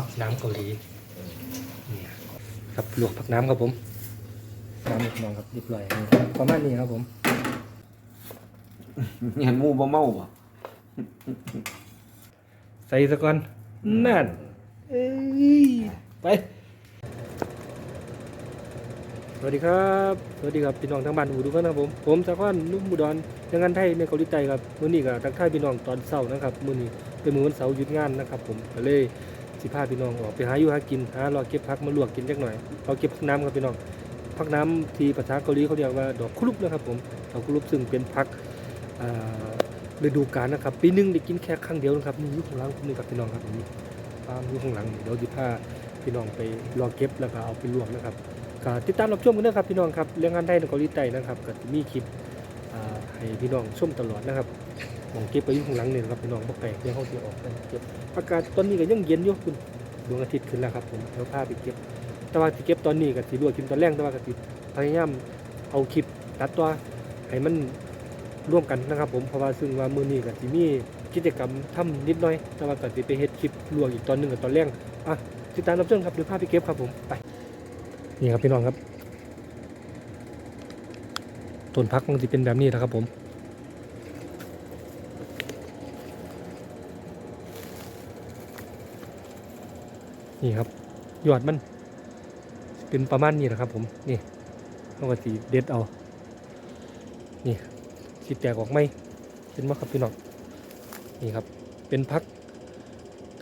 ผักน้ำเกาหลีนี่ครับลวกผักน้ำครับผมน้ำพี่น้องครับเรียบร้อยนี่ประมาณนี้ครับผมเห็นหมูบ่เมาบ่ใส่ซะก่อนนั่นเอ้ยไปสวัสดีครับสวัสดีครับพี่น้องทางบ้านอูทุกคนนะครับผมผมสะก้อนนุ่มบุดรยังงานไทยในเกาหลีใต้ครับมื้อนี้ก็ทักทายพี่น้องตอนเช้านะครับมื้อนี้เป็นมื้อวันเสาร์หยุดงานนะครับ ผมก็เลย สิพาพี่น้องออกไปหาอยู่หากินหารอเก็บผักมาลวกกินจักหน่อยเราเก็บผักน้ำครับพี่น้องผักน้ำที่ภาษาเกาหลีเขาเรียกว่าดอกคุรุบนะครับผมดอกคุรุบซึ่งเป็นผักอ่าฤดูกาลนะครับปีหนึงได้กินแค่ครั้งเดียวนะครับนี่อยู่ข้างหลังผมนี่ครับพี่น้องครับผมนี่ฟาร์มอยู่ข้างหลังเดี๋ยวสิพาพี่น้องไปรอเก็บแล้วก็เอาไปลวกนะครับก็ติดตามรับชมกันนะครับพี่น้องครับเรื่องงานได้ในเกาหลีใต้นะครับก็มีคลิปให้พี่น้องชมตลอดนะครับ มองเก็บไปอยู่ข้างหลังเนี่นะครับพี่น้องบ่แปลกเดี๋ยวเขาจะออกไปเก็บอากาศตอนนี้ก็ยังเย็นอยู่คุณดวงอาทิตย์ขึ้นแล้วครับผมเดี๋ยวพาไปเก็บ แต่ว่าที่เก็บตอนนี้ก็สิลวกกินตอนแรกแต่ว่าก็สิพยายามเอาคลิปตัดตัวให้มันร่วมกันนะครับ ผมเพราะว่าซึ่งว่ามือนี้ก็สิมีกิจกรรมทำนิดหน่อย แต่ว่าก็สิไปเฮ็ดคลิปลวกอีกตอนหนึ่งกับตอนแรกอะติดตามรับชมครับเดี๋ยวพาไปเก็บครับผมไปนี่ครับพี่น้องครับต้นพักมันจะเป็นแบบนี้นะครับผม นี่ครับยอดมัน เป็นประมาณนี้นะครับ ผมนี่เราก็สีเด็ดเอา นี่สีแตกออกไหมเป็นมาครับพี่น้องนี่ครับ เป็นพัก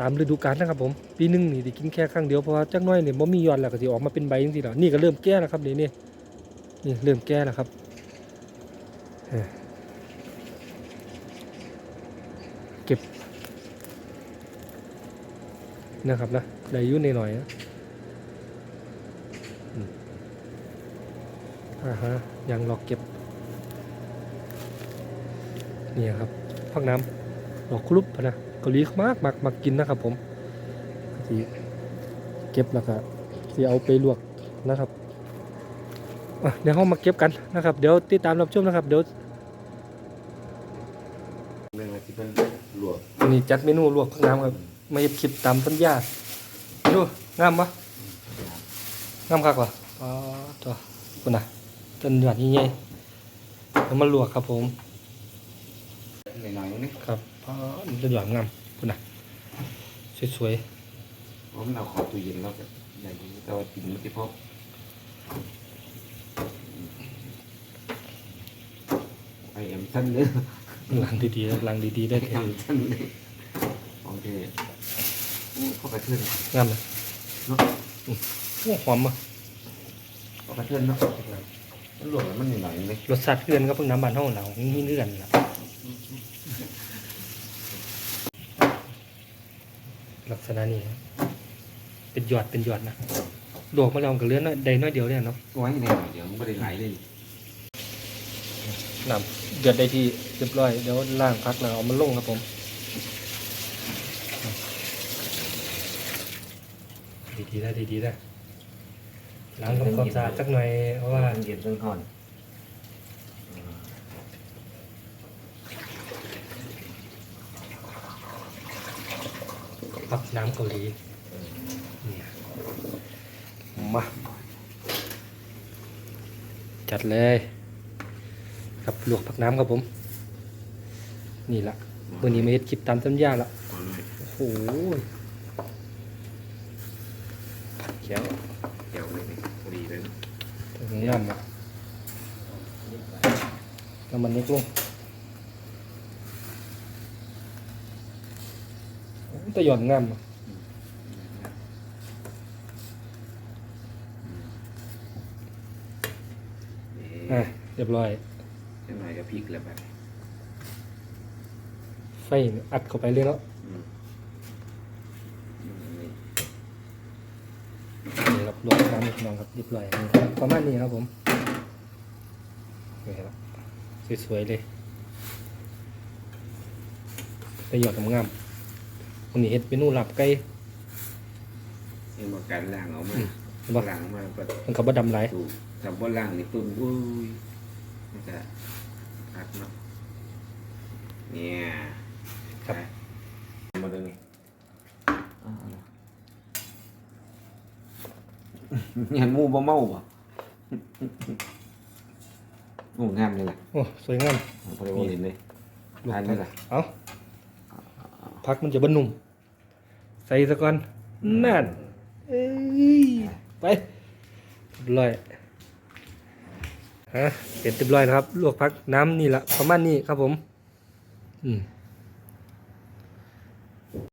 ตามฤดูกาลนะครับ ผมปีหนึงนี่ได้กินแค่ครั้งเดียวเพราะว่าจักหน้อยเนี่ยบ่มียอดแล้วก็สิออกมาเป็นใบจังซี่ล่ะนี่ก็เริ่มแก่แล้วครับนี่นี่นี่เริ่มแก่แล้วครับเก็บนะครับนะ ได้อยู่ในหน่อยๆนะอืมอ่าฮะยังรอเก็บนี่ครับพักน้ำดอกครุบพะนะเกาหลีมากมักมักกินนะครับผมสิเก็บแล้วก็สิเอาไปลวกนะครับอะเดี๋ยวเรามาเก็บกันนะครับ เดี๋ยวติดตามรับชมนะครับ เดี๋ยวเรื่องที่เพิ่นลวกวันนี้จัดเมนูลวกผักน้ำครับมาเห็ดคลิปตามสัญญา ดูงามปะงามคักปะอ๋อตัวคุณน่ะจนหยอดยิ่งใหญ่เอามาลวกครับผมหน่อยๆนี่ครับอ๋อจนหยอดงามคุณน่ะสวยผมเอาเข้าตู้เย็นแล้วก็ได้อยู่แต่ว่ากินมันสิพอไอเอ็มสั้นเด้อๆล้างดีๆล้างดีๆได้ไอเถเอ็อะมสั้นเด้อโอเคโอ้ เข้ากระเทือนงามเลยเนาะโอ้หอมอะเข้ากระเทือนเนาะมันลวกแล้วมันหน่อยๆเลยรสชาติเพื่อนก็เพิ่งน้ำบานห้องเรามีเนื่อนล่ะลักษณะนี้ครับเป็นหยอดเป็นหยอดนะลวกมาลองกับเลือนอยใดน้อยเดียวเนี่ยเนาะไว้ในหน่อยเดี๋ยวมันไม่ได้ไหลเลยน้ำเดือดได้ที่เรียบร้อยเดี๋ยวล้างพักแล้วเอามันลงครับผม ดีๆได้ดีๆได้ล้างทำความสะอาดสักหน่อยเพราะว่าเย็นต้นห่อนผักน้ำเกาหลีเนี่ยมาจัดเลยครับลวกผักน้ำครับผม นี่ละวันนี้มาเฮ็ดคลิปตามสัญญาละเอาเลยโอ้โห เขียวเดี๋ยวเลยพอดีเลยถึงย่ำอะน้ำมันนิดลงโอ้แต่หย่อนงามอะอะเรียบร้อยจังหน่อยก็พริกแล้วแบบไฟอัดเข้าไปเลยเนาะ อืมอืมนี่ นี่ครับลวกน้ำนิดน้องครับเรียบร้อยนี่ประมาณนี้ครับผมนี่ครับสวยๆเลยแต่หยอดงามๆวันนี้เฮ็ดเมนูลาบไก่เห็นบอกการล้างเอามาอืมเห็นบ่ล้างมาก็มันก็บ่ดำหลายถูกทำบ่ล้างนี่ตุ่นอุ้ยมันจะพักเนาะเนี่ยครับไปมาดูนี่เอาเอาละ ยันหมูบ่เมาบ่โอ้งามเลยล่ะโอ้สวยงามผมบ่ได้บ่เห็นเลยลวกอันผันี้กล่ะเอาผักมันจะบรรนุ่ม ใส่ซะก่อนนั่นเอ้ยไปเรียบร้อยฮะเสร็จเรียบร้อยนะครับ ลวกผักน้ำนี่ละประมาณนี้ครับผม อืม